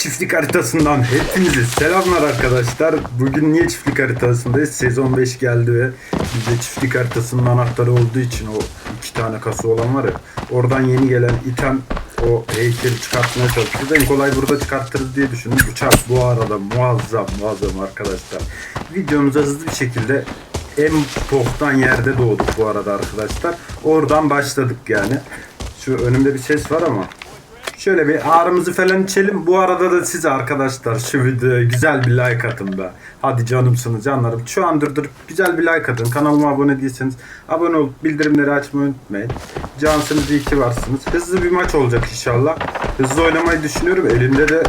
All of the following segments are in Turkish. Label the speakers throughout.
Speaker 1: Çiftlik haritasından hepinize selamlar arkadaşlar. Bugün niye çiftlik haritasındayız? Sezon 5 geldi ve bize çiftlik haritasının anahtarı olduğu için o iki tane kasa olan var ya. Oradan yeni gelen item o heykeli çıkartmaya çalışıyoruz. En kolay burada çıkartırız diye düşündüm. Uçak bu arada muazzam muazzam arkadaşlar. Videomuza hızlı bir şekilde en boktan yerde doğduk bu arada arkadaşlar. Oradan başladık yani. Şu önümde bir ses var ama Şöyle bir ağrımızı falan içelim. Bu arada da siz arkadaşlar şu videoya güzel bir like atın da. Hadi canımsınız canlarım. Şu an durdurup güzel bir like atın. Kanalıma abone değilseniz abone olup bildirimleri açmayı unutmayın. Cansınız iyi ki varsınız. Hızlı bir maç olacak inşallah. Hızlı oynamayı düşünüyorum. Elimde de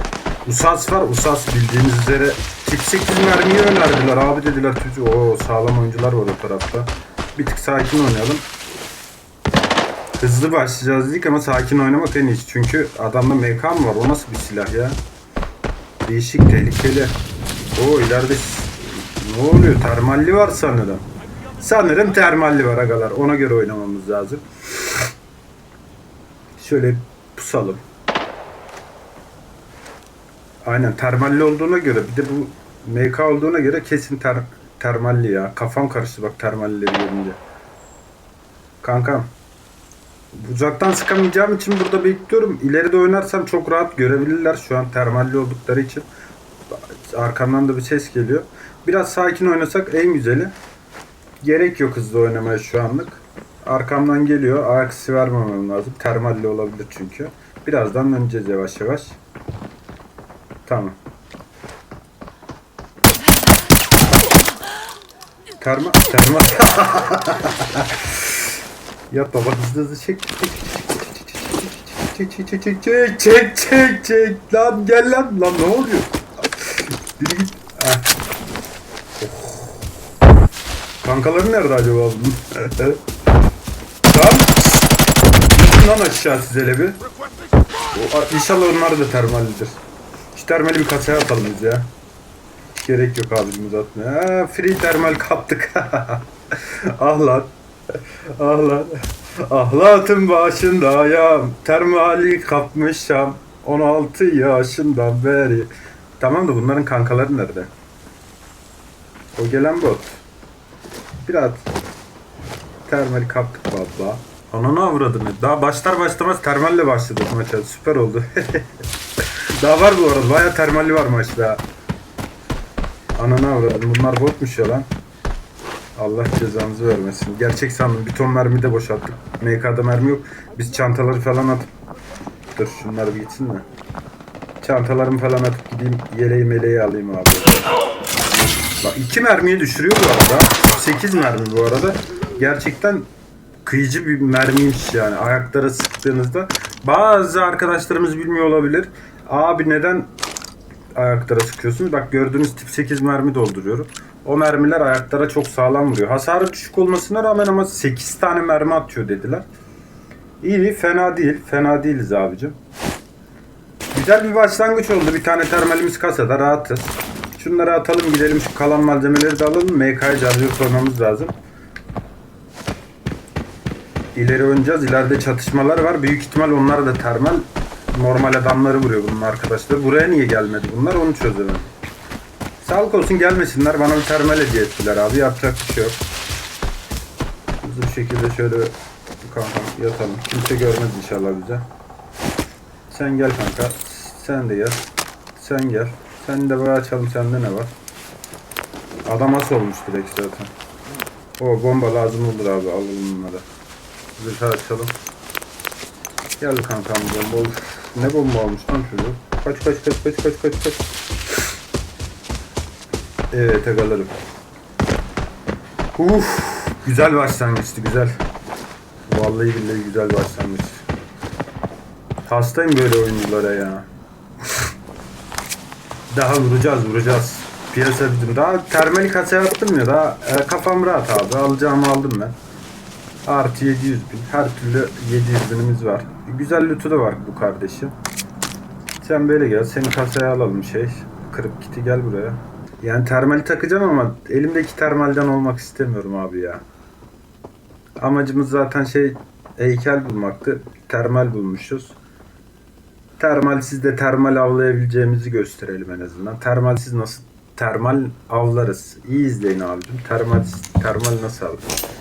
Speaker 1: Usas var. Usas bildiğiniz üzere tip 8 mermiyi önerdiler. Abi dediler çocuğu. Oo sağlam oyuncular var o tarafta. Bir tık sakin oynayalım. Hızlı başlayacağız dedik ama sakin oynamak en iyisi. Çünkü adamda MK mı var? O nasıl bir silah ya? Değişik, tehlikeli. Oo ileride ne oluyor? Termalli var sanırım. Sanırım termalli var agalar. Ona göre oynamamız lazım. Şöyle pusalım. Aynen termalli olduğuna göre bir de bu MK olduğuna göre kesin ter, termalli ya. Kafam karıştı bak termallileri görünce. Kankam. Uzaktan sıkamayacağım için burada bekliyorum. İleride oynarsam çok rahat görebilirler şu an termalli oldukları için. Arkamdan da bir ses geliyor. Biraz sakin oynasak en güzeli. Gerek yok hızlı oynamaya şu anlık. Arkamdan geliyor. Ayak vermemem lazım. Termalli olabilir çünkü. Birazdan döneceğiz yavaş yavaş. Tamam. Terma, terma. Yap baba hızlı hızlı çek. Çek çek çek çek çek çek çek çek lan gel lan lan ne oluyor? Biri git. Heh. Oh. Kankaları nerede acaba bunun? Lan. Düşün lan aşağı siz hele bir. O, inşallah onlar da termallidir. Şu termali bir kasaya atalım biz ya. Hiç gerek yok abicim uzatmaya. Ha, free termal kaptık. ah lan. Ah lan. Ahlatın başında ya termali kapmışam 16 yaşından beri. Tamam da bunların kankaları nerede? O gelen bot. Biraz termali kaptık baba. Ananı avradını. Daha başlar başlamaz termalle başladık maça. Süper oldu. Daha var bu arada. Baya termalli var maçta. Ananı avradım. Bunlar botmuş ya lan. Allah cezanızı vermesin. Gerçek sandım. Bir ton mermi de boşalttık. MK'da mermi yok. Biz çantaları falan atıp... Dur şunlar bir gitsin de. Çantalarımı falan atıp gideyim yeleği meleği alayım abi. Bak iki mermiyi düşürüyor bu arada. 8 mermi bu arada. Gerçekten kıyıcı bir mermiymiş yani. Ayaklara sıktığınızda. Bazı arkadaşlarımız bilmiyor olabilir. Abi neden ayaklara sıkıyorsunuz? Bak gördüğünüz tip 8 mermi dolduruyorum. O mermiler ayaklara çok sağlam vuruyor. Hasarı düşük olmasına rağmen ama 8 tane mermi atıyor dediler. İyi, fena değil. Fena değiliz abicim. Güzel bir başlangıç oldu. Bir tane termalimiz kasada rahatız. Şunları atalım gidelim şu kalan malzemeleri de alalım. MK'ya carcıyor koymamız lazım. İleri oynayacağız. İleride çatışmalar var. Büyük ihtimal onlar da termal. Normal adamları vuruyor bunun arkadaşlar. Buraya niye gelmedi bunlar onu çözemedim. Sağlık olsun gelmesinler. Bana bir termal hediye ettiler abi. Yapacak bir şey yok. Hızlı bir şekilde şöyle kankam yatalım. Kimse görmez inşallah bize. Sen gel kanka. Sen de gel. Sen gel. Sen de böyle açalım. Sende ne var? Adam as olmuş direkt zaten. O bomba lazım olur abi. Alalım bunları. Zırhı açalım. Gel kankam bomba. Of, Ne bomba almış lan çocuk? Kaç kaç kaç kaç kaç kaç kaç. Evet agalarım. Uf, güzel başlangıçtı güzel. Vallahi billahi güzel başlangıç. Hastayım böyle oyunculara ya. Daha vuracağız vuracağız. Piyasa bizim. Daha termali kasaya attım ya. Daha e, kafam rahat abi. Alacağımı aldım ben. Artı 700 bin. Her türlü 700 binimiz var. Güzel lütfu da var bu kardeşim. Sen böyle gel. Seni kasaya alalım şey. Kırık kiti gel buraya. Yani termali takacağım ama elimdeki termalden olmak istemiyorum abi ya. Amacımız zaten şey heykel bulmaktı. Termal bulmuşuz. Termalsiz de termal avlayabileceğimizi gösterelim en azından. Termalsiz nasıl termal avlarız. İyi izleyin abicim. Termalsiz termal nasıl avlarız.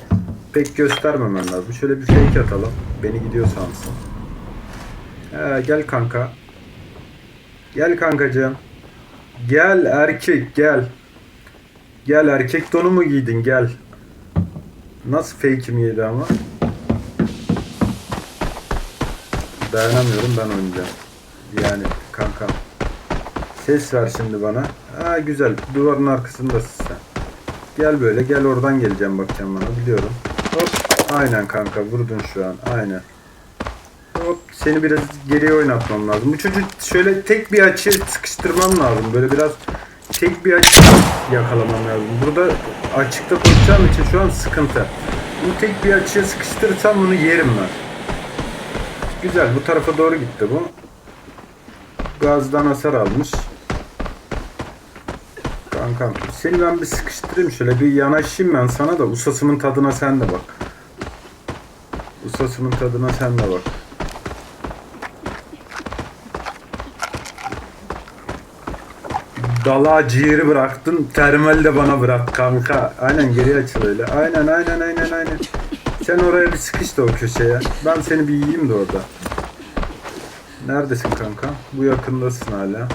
Speaker 1: Pek göstermemen lazım. Şöyle bir fake atalım. Beni gidiyor sansın. Ee, gel kanka. Gel kankacığım. Gel erkek gel. Gel erkek donu mu giydin gel. Nasıl fake'im yedi ama. Dayanamıyorum ben oynayacağım. Yani kankam. Ses ver şimdi bana. Ha güzel. Duvarın arkasındasın sen. Gel böyle. Gel oradan geleceğim bakacağım bana. Biliyorum. Hop. Aynen kanka. Vurdun şu an. Aynen. Hop. Seni biraz geriye oynatmam lazım. Bu çocuğu şöyle tek bir açı sıkıştırmam lazım. Böyle biraz tek bir açı yakalamam lazım. Burada açıkta koşacağım için şu an sıkıntı. Bu tek bir açıya sıkıştırırsam bunu yerim ben. Güzel bu tarafa doğru gitti bu. Gazdan hasar almış. Kankam seni ben bir sıkıştırayım şöyle bir yanaşayım ben sana da usasımın tadına sen de bak. Usasımın tadına sen de bak. Dala ciğeri bıraktın, termal de bana bırak kanka. Aynen geri açıl öyle. Aynen aynen aynen aynen. Sen oraya bir sıkış da o köşeye. Ben seni bir yiyeyim de orada. Neredesin kanka? Bu yakındasın hala.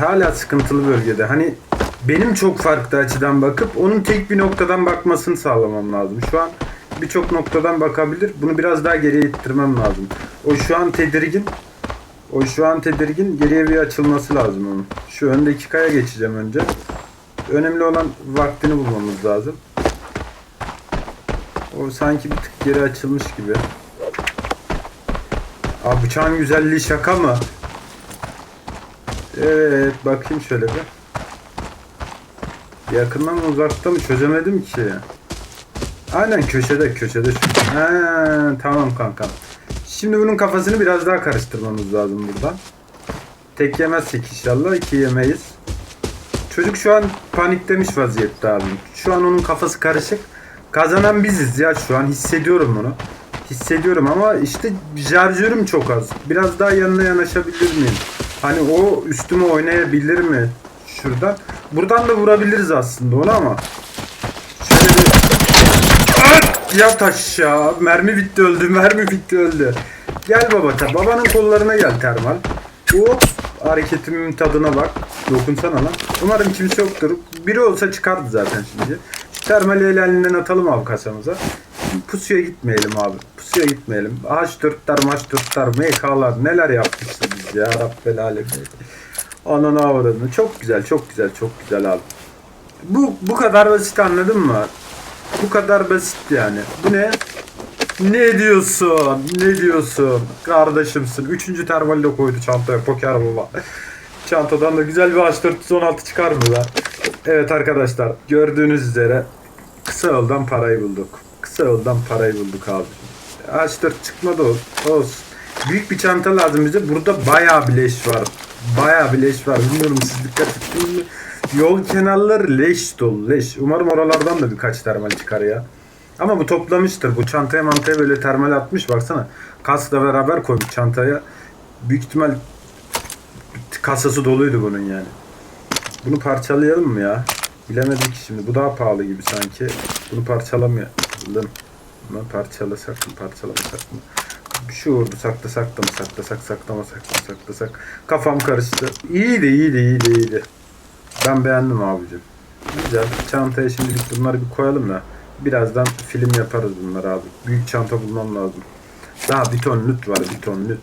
Speaker 1: Hala sıkıntılı bölgede. Hani benim çok farklı açıdan bakıp onun tek bir noktadan bakmasını sağlamam lazım. Şu an birçok noktadan bakabilir. Bunu biraz daha geriye ittirmem lazım. O şu an tedirgin. O şu an tedirgin. Geriye bir açılması lazım onun. Şu öndeki kaya geçeceğim önce. Önemli olan vaktini bulmamız lazım. O sanki bir tık geri açılmış gibi. Abi bıçağın güzelliği şaka mı? Evet bakayım şöyle bir. Yakından mı uzakta mı çözemedim ki. Aynen köşede köşede. şu- He, tamam kanka. Şimdi bunun kafasını biraz daha karıştırmamız lazım burada. Tek yemezsek inşallah iki yemeyiz. Çocuk şu an paniklemiş vaziyette abi. Şu an onun kafası karışık. Kazanan biziz ya şu an hissediyorum bunu. Hissediyorum ama işte şarjörüm çok az. Biraz daha yanına yanaşabilir miyim? Hani o üstüme oynayabilir mi? Şuradan. Buradan da vurabiliriz aslında onu ama. Şöyle bir... At! Yat aşağı. Mermi bitti öldü. Mermi bitti öldü. Gel baba. ta- Babanın kollarına gel termal. Hop. Hareketimin tadına bak. Dokunsana lan. Umarım kimse yoktur. Biri olsa çıkardı zaten şimdi. Şu termali el elinden atalım abi kasamıza. Pusuya gitmeyelim abi. Pusuya gitmeyelim. H4'ler maç 4'ler MK'lar neler yapmışız biz ya Rabbel alemin. Ananı avradını. Çok güzel çok güzel çok güzel abi. Bu bu kadar basit anladın mı? Bu kadar basit yani. Bu ne? Ne diyorsun? Ne diyorsun? Kardeşimsin. Üçüncü termali de koydu çantaya. Poker baba. Çantadan da güzel bir H416 çıkar mı lan? Evet arkadaşlar. Gördüğünüz üzere kısa yoldan parayı bulduk. Kısa yoldan parayı bulduk abi. H4 çıkmadı ol- olsun. Büyük bir çanta lazım bize. Burada bayağı bir leş var. Bayağı bir leş var. Bilmiyorum siz dikkat ettiniz mi? Yol kenarları leş dolu leş. Umarım oralardan da birkaç termal çıkar ya. Ama bu toplamıştır. Bu çantaya mantaya böyle termal atmış. Baksana. Kaskla beraber koymuş çantaya. Büyük ihtimal kasası doluydu bunun yani. Bunu parçalayalım mı ya? Bilemedim ki şimdi. Bu daha pahalı gibi sanki. Bunu parçalamayalım. Bunu parçalasak mı parçalamasak mı? Şu vurdu saklasak da mı saklasak saklamasak mı saklasak. Kafam karıştı. İyiydi iyiydi iyiydi iyiydi. Ben beğendim abicim. Güzel. Çantaya şimdilik bunları bir koyalım da. Birazdan film yaparız bunlar abi. Büyük çanta bulmam lazım. Daha bir ton lüt var bir ton lüt.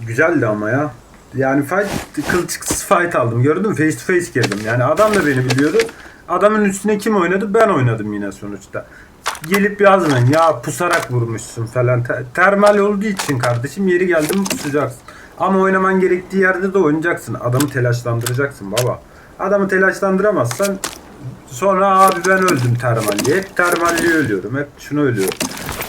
Speaker 1: Güzeldi ama ya. Yani fight, kılçıksız fight aldım. Gördün mü? Face to face girdim. Yani adam da beni biliyordu. Adamın üstüne kim oynadı? Ben oynadım yine sonuçta. Gelip yazmayın ya pusarak vurmuşsun falan. Te- termal olduğu için kardeşim yeri geldi mi pusacaksın. Ama oynaman gerektiği yerde de oynayacaksın. Adamı telaşlandıracaksın baba. Adamı telaşlandıramazsan sonra abi ben öldüm termalli. Hep termalli ölüyorum. Hep şunu ölüyorum.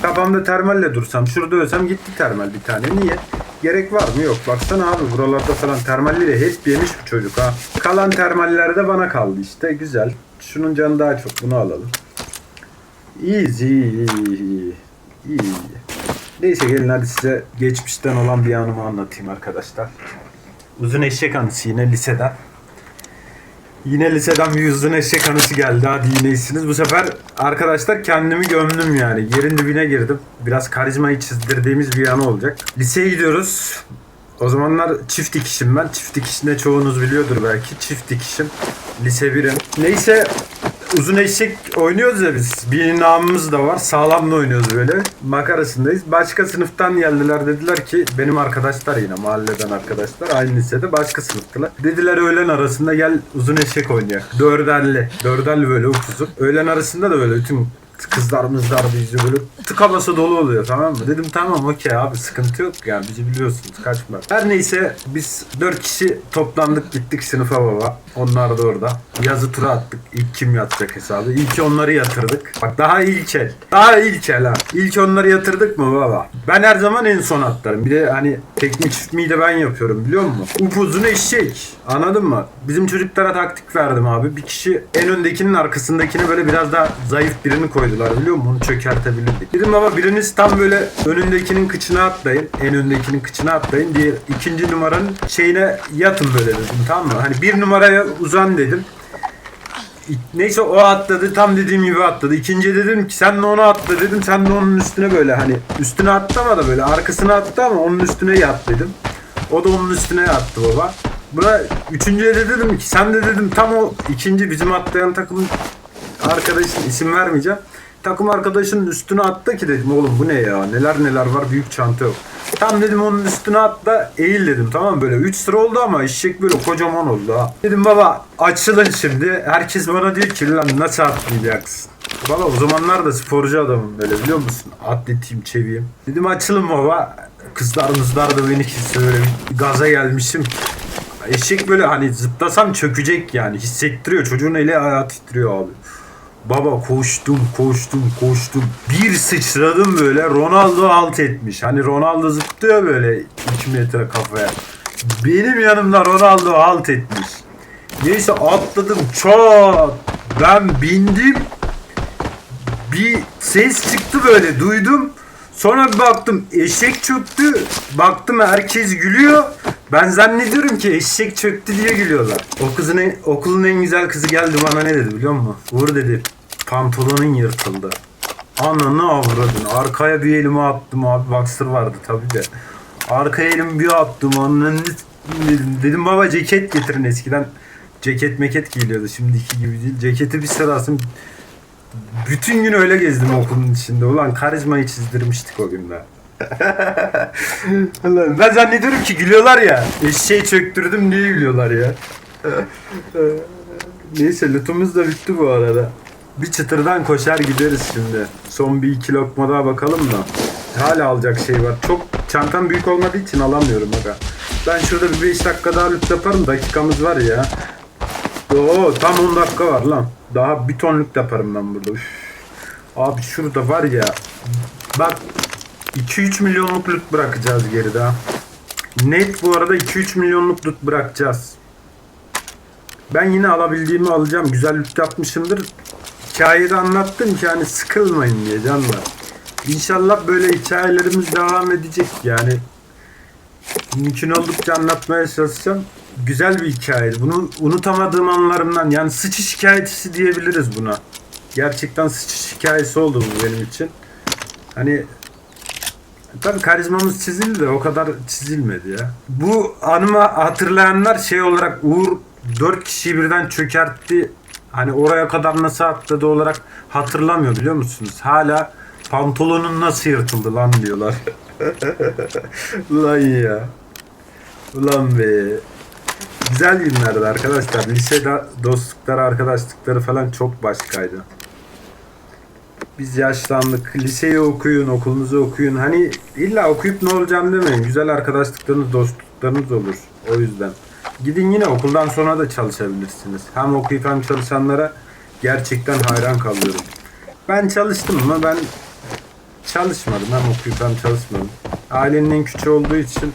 Speaker 1: Kafamda termalle dursam şurada ölsem gitti termal bir tane. Niye? Gerek var mı? Yok. Baksana abi buralarda falan termalleri hep yemiş bu çocuk ha. Kalan termaller de bana kaldı işte. Güzel. Şunun canı daha çok. Bunu alalım. Easy. İyi. Neyse gelin hadi size geçmişten olan bir anımı anlatayım arkadaşlar. Uzun eşek anısı yine liseden. Yine liseden bir uzun eşek anısı geldi. Hadi yine iyisiniz. Bu sefer arkadaşlar kendimi gömdüm yani. Yerin dibine girdim. Biraz karizmayı çizdirdiğimiz bir anı olacak. Liseye gidiyoruz. O zamanlar çift dikişim ben. Çift dikişinde çoğunuz biliyordur belki. Çift dikişim. Lise 1'im. Neyse uzun eşek oynuyoruz ya biz. Bir namımız da var. Sağlamla oynuyoruz böyle. Makarasındayız. Başka sınıftan geldiler dediler ki benim arkadaşlar yine mahalleden arkadaşlar. Aynı lisede başka sınıftılar. Dediler öğlen arasında gel uzun eşek oynayak. Dörderli. Dörderli böyle upuzun. Öğlen arasında da böyle bütün kızlar mızlar bizi böyle tıka basa dolu oluyor tamam mı? Dedim tamam okey abi sıkıntı yok yani bizi biliyorsunuz kaçma. Her neyse biz dört kişi toplandık gittik sınıfa baba. Onlar da orada. Yazı tura attık. İlk kim yatacak hesabı. İlk onları yatırdık. Bak daha ilk el. Daha ilk el ha. İlk onları yatırdık mı baba? Ben her zaman en son atlarım. Bir de hani teknik çiftmeyi de ben yapıyorum biliyor musun? Upuzun eşek. Anladın mı? Bizim çocuklara taktik verdim abi. Bir kişi en öndekinin arkasındakini böyle biraz daha zayıf birini koydular biliyor musun? Onu çökertebilirdik. Dedim baba biriniz tam böyle önündekinin kıçına atlayın. En öndekinin kıçına atlayın. Diğer ikinci numaranın şeyine yatın böyle dedim tamam mı? Hani bir numaraya uzan dedim. Neyse o atladı tam dediğim gibi atladı. İkinci dedim ki sen de onu atla dedim. Sen de onun üstüne böyle hani üstüne atlama da böyle arkasına attı ama onun üstüne yat dedim. O da onun üstüne yattı baba. Buna üçüncüye de dedim ki sen de dedim tam o ikinci bizim atlayan takımın arkadaşın isim vermeyeceğim. Takım arkadaşının üstüne atla ki dedim oğlum bu ne ya neler neler var büyük çanta yok. Tam dedim onun üstüne atla eğil dedim tamam böyle 3 sıra oldu ama eşek böyle kocaman oldu ha. Dedim baba açılın şimdi herkes bana diyor ki lan nasıl atlayacaksın? Baba o zamanlar da sporcu adamım böyle biliyor musun? Atletiyim çeviyim. Dedim açılın baba. Kızlar mızlar da beni kesiyor böyle gaza gelmişim. Eşek böyle hani zıplasam çökecek yani hissettiriyor. Çocuğun eli ayağı titriyor abi. Baba koştum koştum koştum. Bir sıçradım böyle Ronaldo alt etmiş. Hani Ronaldo zıplıyor böyle 2 metre kafaya. Benim yanımda Ronaldo alt etmiş. Neyse atladım çat. Ben bindim. Bir ses çıktı böyle duydum. Sonra bir baktım eşek çöktü. Baktım herkes gülüyor. Ben zannediyorum ki eşek çöktü diye gülüyorlar. O kızın en- okulun en güzel kızı geldi bana ne dedi biliyor musun? Uğur dedi pantolonun yırtıldı. Ananı avradın. Arkaya bir elimi attım abi. Boxer vardı tabii de. Arkaya elimi bir attım. Ananı dedim. Dedim baba ceket getirin eskiden. Ceket meket giyiliyordu. Şimdiki gibi değil. Ceketi bir sırasın bütün gün öyle gezdim okulun içinde. Ulan karizmayı çizdirmiştik o günde. Ulan ben zannediyorum ki gülüyorlar ya. Eşeği çöktürdüm diye gülüyorlar ya. Neyse lootumuz da bitti bu arada. Bir çıtırdan koşar gideriz şimdi. Son bir iki lokma daha bakalım da. Hala alacak şey var. Çok çantam büyük olmadığı için alamıyorum aga. Ben şurada bir 5 dakika daha loot yaparım. Dakikamız var ya. Oo tam 10 dakika var lan. Daha bir tonluk yaparım ben burada. Üf. Abi şurada var ya. Bak 2-3 milyonluk loot bırakacağız geride. Net bu arada 2-3 milyonluk loot bırakacağız. Ben yine alabildiğimi alacağım. Güzel loot yapmışımdır. Hikayede anlattım ki hani sıkılmayın diye canlar. İnşallah böyle hikayelerimiz devam edecek yani. Mümkün oldukça anlatmaya çalışacağım. Güzel bir hikayeydi. Bunu unutamadığım anlarımdan yani sıçış hikayesi diyebiliriz buna. Gerçekten sıçış hikayesi oldu bu benim için. Hani Tabii karizmamız çizildi de o kadar çizilmedi ya. Bu anıma hatırlayanlar şey olarak Uğur 4 kişiyi birden çökertti. Hani oraya kadar nasıl atladı olarak hatırlamıyor biliyor musunuz? Hala pantolonun nasıl yırtıldı lan diyorlar. Ulan ya. Ulan be. Güzel günlerdi arkadaşlar. Lisede dostlukları, arkadaşlıkları falan çok başkaydı. Biz yaşlandık. Liseyi okuyun, okulunuzu okuyun. Hani illa okuyup ne olacağım demeyin. Güzel arkadaşlıklarınız, dostluklarınız olur. O yüzden. Gidin yine okuldan sonra da çalışabilirsiniz. Hem okuyup hem çalışanlara gerçekten hayran kalıyorum. Ben çalıştım ama ben çalışmadım. Hem okuyup hem çalışmadım. Ailenin en küçüğü olduğu için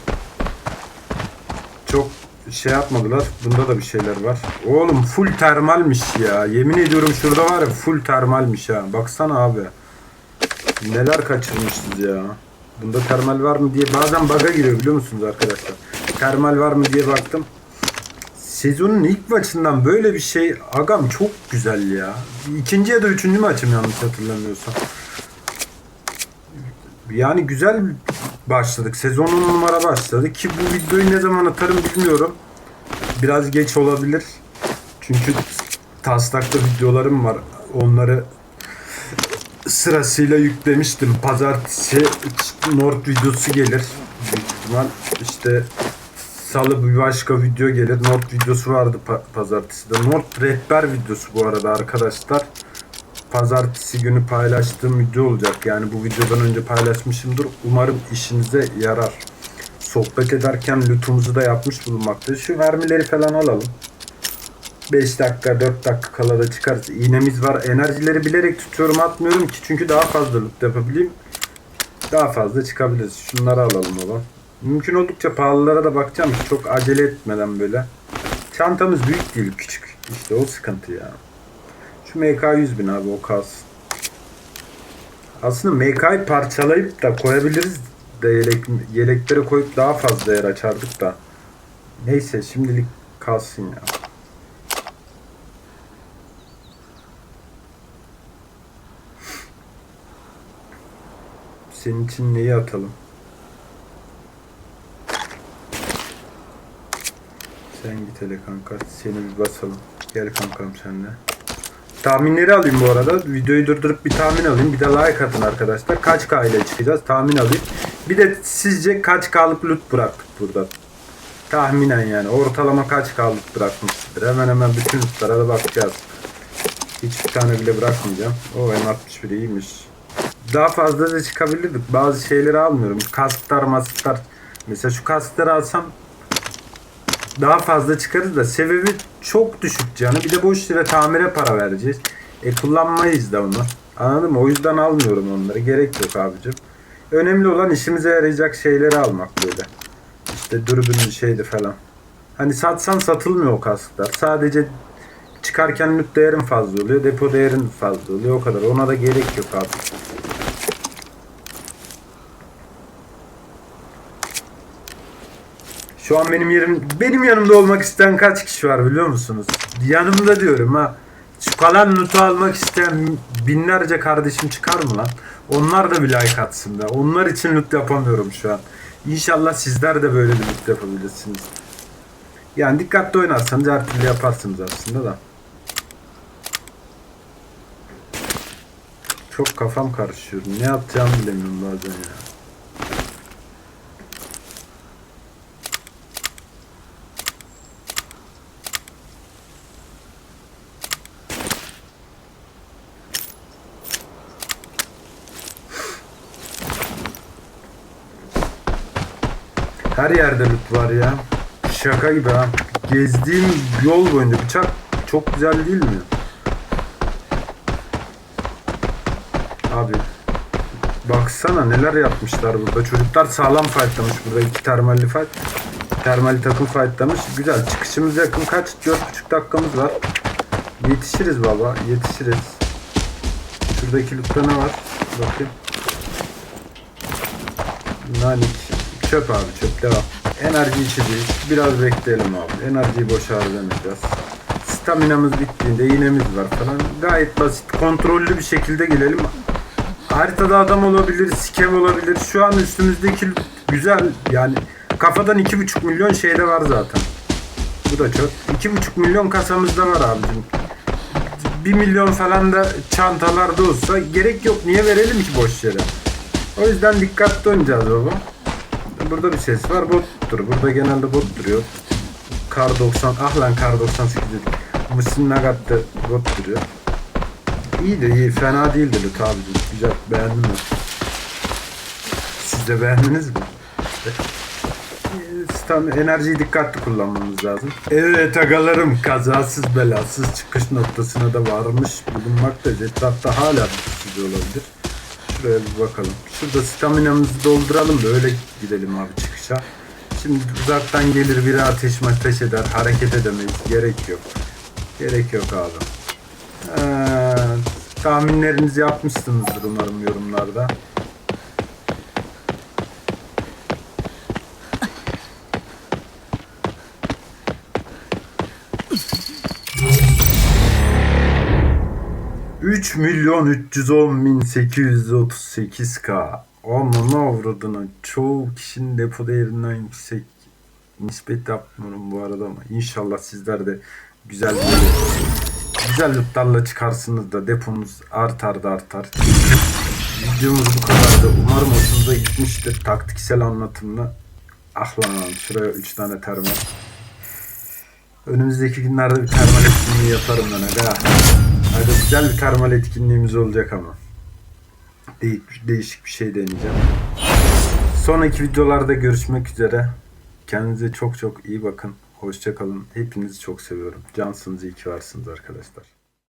Speaker 1: çok şey yapmadılar. Bunda da bir şeyler var. Oğlum full termalmiş ya. Yemin ediyorum şurada var ya full termalmiş ha. Baksana abi. Neler kaçırmışız ya. Bunda termal var mı diye bazen bug'a giriyor biliyor musunuz arkadaşlar? Termal var mı diye baktım. Sezonun ilk maçından böyle bir şey agam çok güzel ya. İkinci ya da üçüncü maçım yanlış hatırlamıyorsam. Yani güzel başladık. Sezonun numara başladı ki bu videoyu ne zaman atarım bilmiyorum. Biraz geç olabilir. Çünkü taslakta videolarım var. Onları sırasıyla yüklemiştim. Pazartesi Nord videosu gelir. Büyük işte Salı bir başka video gelir. Nord videosu vardı pa- pazartesi de. Nord rehber videosu bu arada arkadaşlar. Pazartesi günü paylaştığım video olacak. Yani bu videodan önce paylaşmışımdır. Umarım işinize yarar. Sohbet ederken lootumuzu da yapmış bulunmaktayız. Şu vermileri falan alalım. 5 dakika 4 dakika kala da çıkarız. İğnemiz var. Enerjileri bilerek tutuyorum atmıyorum ki çünkü daha fazla loot yapabileyim. Daha fazla çıkabiliriz. Şunları alalım oğlum. Mümkün oldukça pahalılara da bakacağım çok acele etmeden böyle. Çantamız büyük değil küçük. İşte o sıkıntı ya. Şu MK 100 bin abi o kalsın. Aslında MK'yı parçalayıp da koyabiliriz de yelek, yeleklere koyup daha fazla yer açardık da. Neyse şimdilik kalsın ya. Senin için neyi atalım? Sen git hele kanka. Seni bir basalım. Gel kankam senle. Tahminleri alayım bu arada. Videoyu durdurup bir tahmin alayım. Bir de like atın arkadaşlar. Kaç K ile çıkacağız? Tahmin alayım. Bir de sizce kaç K'lık loot bıraktık burada? Tahminen yani. Ortalama kaç K'lık bırakmıştır? Hemen hemen bütün lootlara da bakacağız. Hiçbir tane bile bırakmayacağım. O M61 iyiymiş. Daha fazla da çıkabilirdik. Bazı şeyleri almıyorum. Kasklar, masklar. Mesela şu kaskları alsam daha fazla çıkarız da sebebi çok düşük canı. Bir de boş yere tamire para vereceğiz. E kullanmayız da onu. Anladın mı? O yüzden almıyorum onları. Gerek yok abicim. Önemli olan işimize yarayacak şeyleri almak böyle. İşte dürbün şeydi falan. Hani satsan satılmıyor o kasklar. Sadece çıkarken loot değerin fazla oluyor. Depo değerin fazla oluyor. O kadar. Ona da gerek yok abi. Şu an benim yerim benim yanımda olmak isteyen kaç kişi var biliyor musunuz? Yanımda diyorum ha. Şu kalan notu almak isteyen binlerce kardeşim çıkar mı lan? Onlar da bir like atsın da. Onlar için loot yapamıyorum şu an. İnşallah sizler de böyle bir loot yapabilirsiniz. Yani dikkatli oynarsanız her türlü yaparsınız aslında da. Çok kafam karışıyor. Ne yapacağımı bilemiyorum bazen ya. Her yerde loot var ya. Şaka gibi ha. Gezdiğim yol boyunca bıçak çok güzel değil mi? Abi baksana neler yapmışlar burada. Çocuklar sağlam fightlamış burada iki termalli fight. Termalli takım fightlamış. Güzel. Çıkışımız yakın kaç? 4,5 dakikamız var. Yetişiriz baba. Yetişiriz. Şuradaki lootta ne var? Bakayım. Nanik. Çöp abi çöp devam. Enerji içeceğiz. Biraz bekleyelim abi. Enerjiyi boş harcamayacağız. Staminamız bittiğinde iğnemiz var falan. Gayet basit. Kontrollü bir şekilde gelelim. Haritada adam olabilir, skev olabilir. Şu an üstümüzdeki güzel yani kafadan 2,5 milyon şeyde var zaten. Bu da çok. 2,5 milyon kasamızda var abicim. 1 milyon falan da çantalarda olsa gerek yok. Niye verelim ki boş yere? O yüzden dikkatli oynayacağız baba. Burada bir ses var bottur. Burada genelde bot duruyor. Kar 90 ah lan kar 98 dedik. Musin Nagat'ta bot duruyor. İyi de iyi fena değildi Lut abicim. Güzel beğendim ben. Siz de beğendiniz mi? Ee, Stam enerjiyi dikkatli kullanmamız lazım. Evet agalarım kazasız belasız çıkış noktasına da varmış bulunmakta. Etrafta hala bir olabilir. Şuraya bir bakalım. Şurada staminamızı dolduralım da öyle gidelim abi çıkışa. Şimdi uzaktan gelir biri ateş ateş eder. Hareket edemeyiz. Gerek yok. Gerek yok abi. Ee, tahminlerinizi yapmışsınızdır umarım yorumlarda. 3 milyon 310 bin 838k. Ananı avradına. Çoğu kişinin depo değerinden yüksek nispet yapmıyorum bu arada ama inşallah sizler de güzel böyle güzel lootlarla çıkarsınız da deponuz artar da artar. Videomuz bu kadardı. Umarım hoşunuza gitmiştir. Taktiksel anlatımla. Ah lan şuraya 3 tane termal. Önümüzdeki günlerde bir termal etkinliği yaparım ben aga. Hadi güzel bir termal etkinliğimiz olacak ama. De- değişik bir şey deneyeceğim. Sonraki videolarda görüşmek üzere. Kendinize çok çok iyi bakın. Hoşça kalın. Hepinizi çok seviyorum. Cansınız, iyi ki varsınız arkadaşlar.